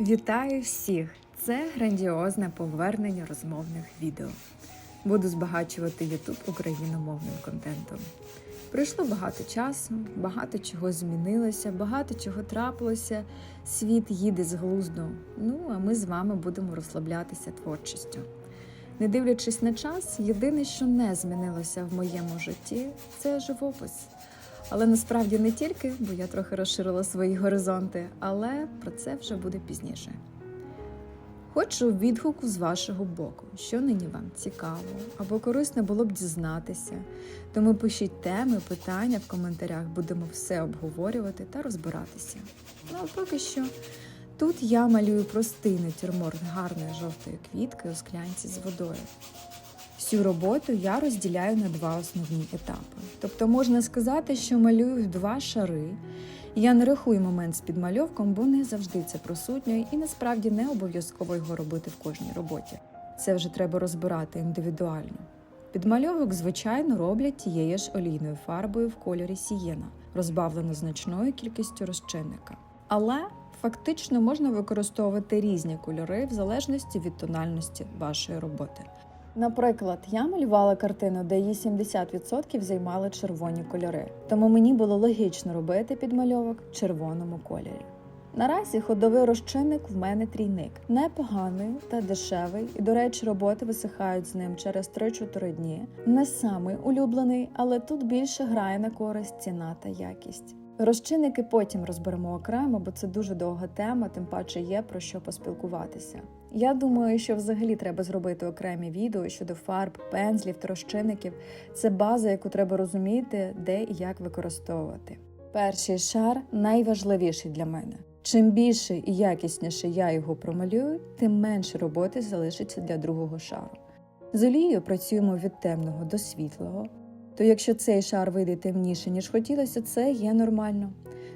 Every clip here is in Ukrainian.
Вітаю всіх! Це грандіозне повернення розмовних відео. Буду збагачувати YouTube україномовним контентом. Пройшло багато часу, багато чого змінилося, багато чого трапилося. Світ їде з глузду. Ну а ми з вами будемо розслаблятися творчістю. Не дивлячись на час, єдине, що не змінилося в моєму житті, це живопис. Але насправді не тільки, бо я трохи розширила свої горизонти, але про це вже буде пізніше. Хочу відгуку з вашого боку, що нині вам цікаво або корисно було б дізнатися. Тому пишіть теми, питання в коментарях, будемо все обговорювати та розбиратися. Ну а поки що тут я малюю простий натюрморт гарної жовтої квітки у склянці з водою. Всю роботу я розділяю на два основні етапи. Тобто можна сказати, що малюю два шари. Я не рахую момент з підмальовком, бо не завжди це присутньо і насправді не обов'язково його робити в кожній роботі. Це вже треба розбирати індивідуально. Підмальовок, звичайно, роблять тією ж олійною фарбою в кольорі сієна, розбавлено значною кількістю розчинника. Але фактично можна використовувати різні кольори в залежності від тональності вашої роботи. Наприклад, я малювала картину, де її 70% займали червоні кольори, тому мені було логічно робити підмальовок в червоному кольорі. Наразі ходовий розчинник в мене трійник, непоганий та дешевий, і, до речі, роботи висихають з ним через 3-4 дні. Не самий улюблений, але тут більше грає на користь ціна та якість. Розчинники потім розберемо окремо, бо це дуже довга тема, тим паче є про що поспілкуватися. Я думаю, що взагалі треба зробити окремі відео щодо фарб, пензлів та розчинників. Це база, яку треба розуміти, де і як використовувати. Перший шар найважливіший для мене. Чим більше і якісніше я його промалюю, тим менше роботи залишиться для другого шару. З олією працюємо від темного до світлого. То якщо цей шар вийде темніше, ніж хотілося, це є нормально.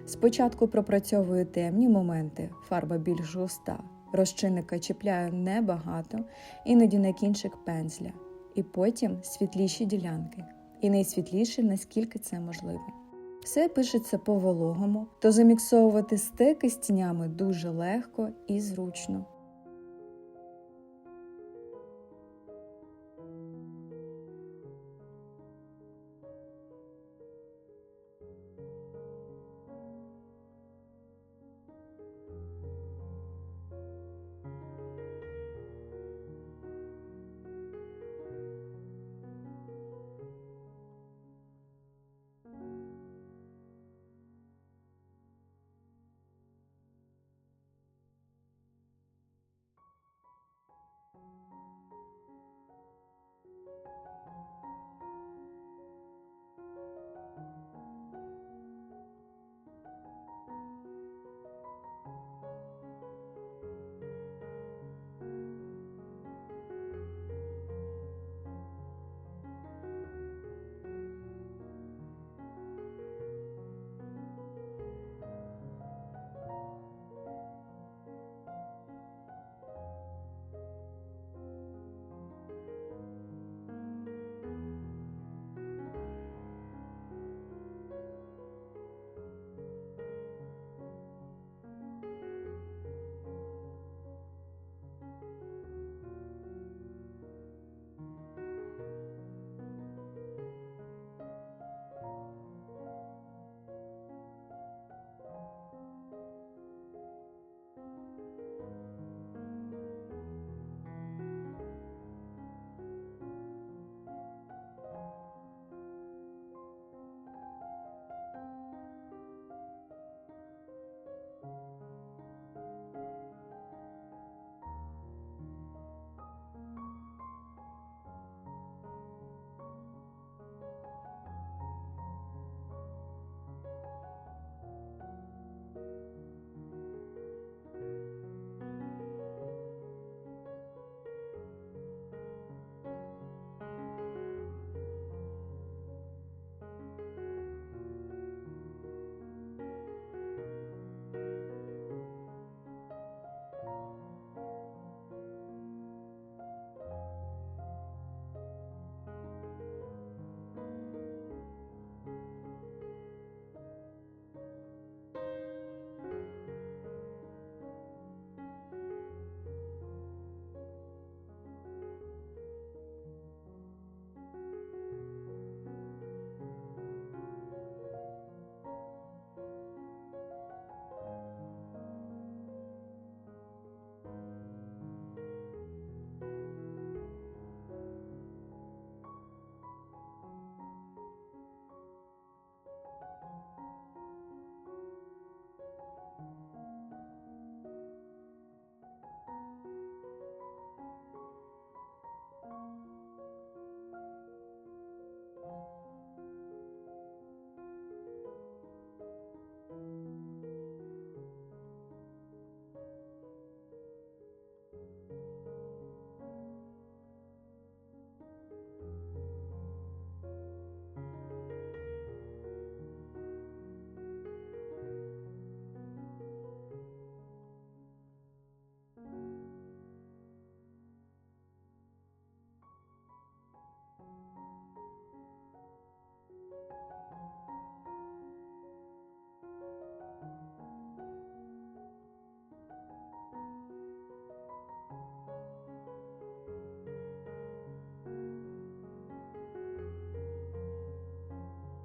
Спочатку пропрацьовую темні моменти, фарба більш густа, розчинника чіпляю небагато, іноді на кінчик пензля, і потім світліші ділянки, і найсвітліші, наскільки це можливо. Все пишеться по вологому, то заміксовувати стики з тінями дуже легко і зручно.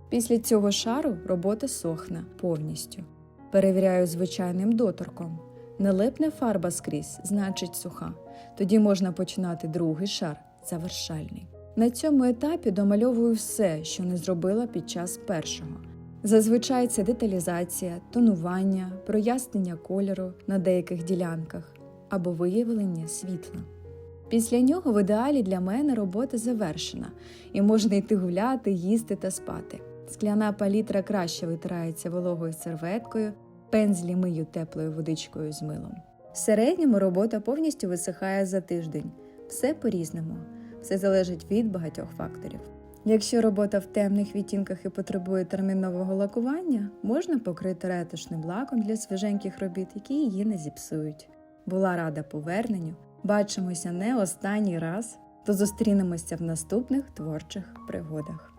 Після цього шару робота сохне повністю. Перевіряю звичайним доторком. Не липне фарба скрізь, значить суха. Тоді можна починати другий шар завершальний. На цьому етапі домальовую все, що не зробила під час першого. Зазвичай це деталізація, тонування, прояснення кольору на деяких ділянках або виявлення світла. Після нього в ідеалі для мене робота завершена, і можна йти гуляти, їсти та спати. Скляна палітра краще витирається вологою серветкою, пензлі мию теплою водичкою з милом. В середньому робота повністю висихає за тиждень. Все по-різному, все залежить від багатьох факторів. Якщо робота в темних відтінках і потребує термінового лакування, можна покрити ретушним лаком для свіженьких робіт, які її не зіпсують. Була рада поверненню. Бачимося не останній раз, то зустрінемося в наступних творчих пригодах.